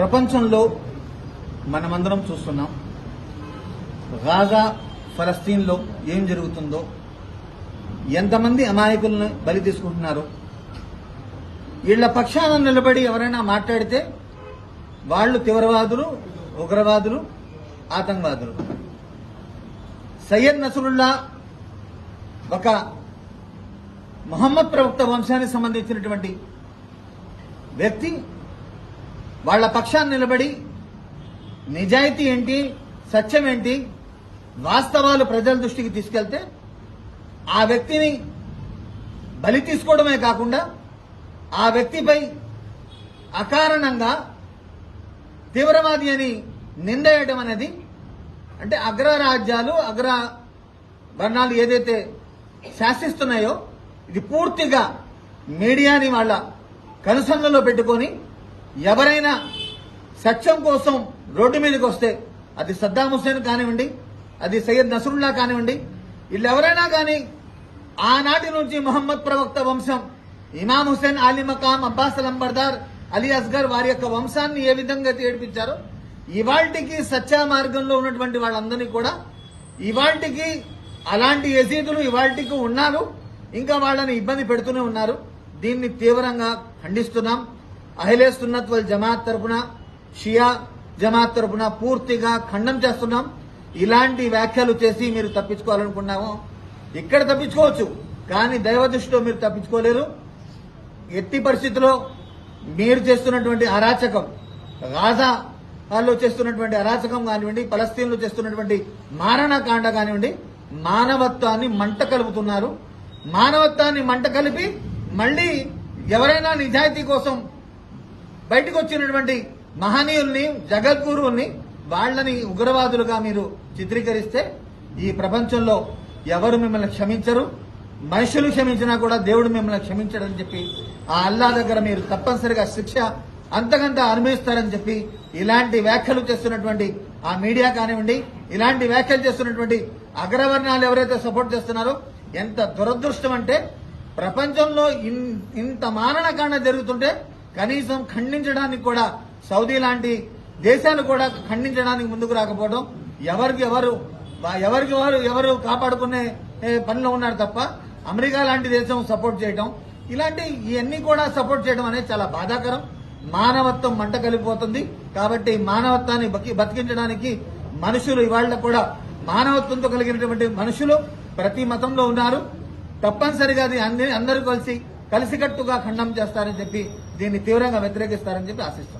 ప్రపంచంలో మనమందరం చూస్తున్నాం గాజా ఫలస్తీన్లో ఏం జరుగుతుందో ఎంతమంది అమాయకులను బలి తీసుకుంటున్నారు వీళ్ళ పక్షాన నిలబడి ఎవరైనా మాట్లాడితే వాళ్ళు తీవ్రవాదులు ఉగ్రవాదులు ఆతంకవాదులు. సయ్యద్ నసరుల్లా ఒక మొహమ్మద్ ప్రవక్త వంశానికి సంబంధించినటువంటి వ్యక్తి వాళ్ళ పక్షాన్ని నిలబడి నిజాయితీ ఏంటి సత్యం ఏంటి వాస్తవాలు ప్రజల దృష్టికి తీసుకెళ్తే ఆ వ్యక్తిని బలి తీసుకోవడమే కాకుండా ఆ వ్యక్తిపై అకారణంగా తీవ్రవాది అని నిందేయడం అనేది అంటే అగ్రరాజ్యాలు అగ్ర వర్ణాలు ఏదైతే శాసిస్తున్నాయో ఇది పూర్తిగా మీడియాని వాళ్ళ కనుసన్నలో పెట్టుకొని ఎవరైనా సత్యం కోసం రోడ్డు మీదకి వస్తే అది సద్దాం హుస్సేన్ కానివ్వండి అది సయ్యద్ నసరుల్లా కానివ్వండి వీళ్ళు ఎవరైనా కానీ ఆనాటి నుంచి మొహమ్మద్ ప్రవక్త వంశం ఇమాం హుస్సేన్ అలీ మకాం అబ్బాస్ లంబర్దార్ అలీ అస్గర్ వారి యొక్క వంశాన్ని ఏ విధంగా ఏడిపించారో ఇవాల్టికి సత్య మార్గంలో ఉన్నటువంటి వాళ్ళందరినీ కూడా ఇవాల్టికి అలాంటి యజీదులు ఇవాల్టికి ఉన్నారు ఇంకా వాళ్ళని ఇబ్బంది పెడుతూనే ఉన్నారు. దీన్ని తీవ్రంగా ఖండిస్తున్నాం. అహిలే సున్నత్ వల్ జమాత్ తరపున షియా జమాత్ తరపున పూర్తిగా ఖండం చేస్తున్నాం. ఇలాంటి వ్యాఖ్యలు చేసి మీరు తప్పించుకోవాలనుకున్నాము ఇక్కడ తప్పించుకోవచ్చు కానీ దైవ దృష్టిలో మీరు తప్పించుకోలేరు. ఎట్టి పరిస్థితిలో మీరు చేస్తున్నటువంటి అరాచకం గాజా వాళ్ళు చేస్తున్నటువంటి అరాచకం కానివ్వండి పలస్తీన్లు చేస్తున్నటువంటి మారణకాండ కానివ్వండి మానవత్వాన్ని మంట కలుపుతున్నారు. మానవత్వాన్ని మంట కలిపి మళ్ళీ ఎవరైనా నిజాయితీ కోసం బయటకు వచ్చినటువంటి మహనీయుల్ని జగద్గురువుల్ని వాళ్ళని ఉగ్రవాదులుగా మీరు చిత్రీకరిస్తే ఈ ప్రపంచంలో ఎవరు మిమ్మల్ని క్షమించరు? మనుషులు క్షమించినా కూడా దేవుడు మిమ్మల్ని క్షమించడని చెప్పి ఆ అల్లా దగ్గర మీరు తప్పనిసరిగా శిక్ష అంతకంత అనుభవిస్తారని చెప్పి ఇలాంటి వ్యాఖ్యలు చేస్తున్నటువంటి ఆ మీడియా కానివ్వండి ఇలాంటి వ్యాఖ్యలు చేస్తున్నటువంటి అగ్రవర్ణాలు ఎవరైతే సపోర్ట్ చేస్తున్నారో ఎంత దురదృష్టం అంటే ప్రపంచంలో ఇన్- ఇంత మారణకాండ జరుగుతుంటే కనీసం ఖండించడానికి కూడా సౌదీ లాంటి దేశాలు కూడా ఖండించడానికి ముందుకు రాకపోవడం ఎవరికి ఎవరు ఎవరికి వారు ఎవరు కాపాడుకునే పనిలో ఉన్నారు తప్ప అమెరికా లాంటి దేశం సపోర్ట్ చేయడం ఇలాంటి ఇవన్నీ కూడా సపోర్ట్ చేయడం అనేది చాలా బాధాకరం. మానవత్వం మంట కలిగిపోతుంది. కాబట్టి మానవత్వాన్ని బతి- బతికించడానికి మనుషులు ఇవాళ కూడా మానవత్వంతో కలిగినటువంటి మనుషులు ప్రతి మతంలో ఉన్నారు. తప్పనిసరిగా అది అందరూ కలిసి కలిసికట్టుగా ఖండం చేస్తారని చెప్పి దీన్ని తీవ్రంగా వ్యతిరేకిస్తారని చెప్పి ఆశిస్తాం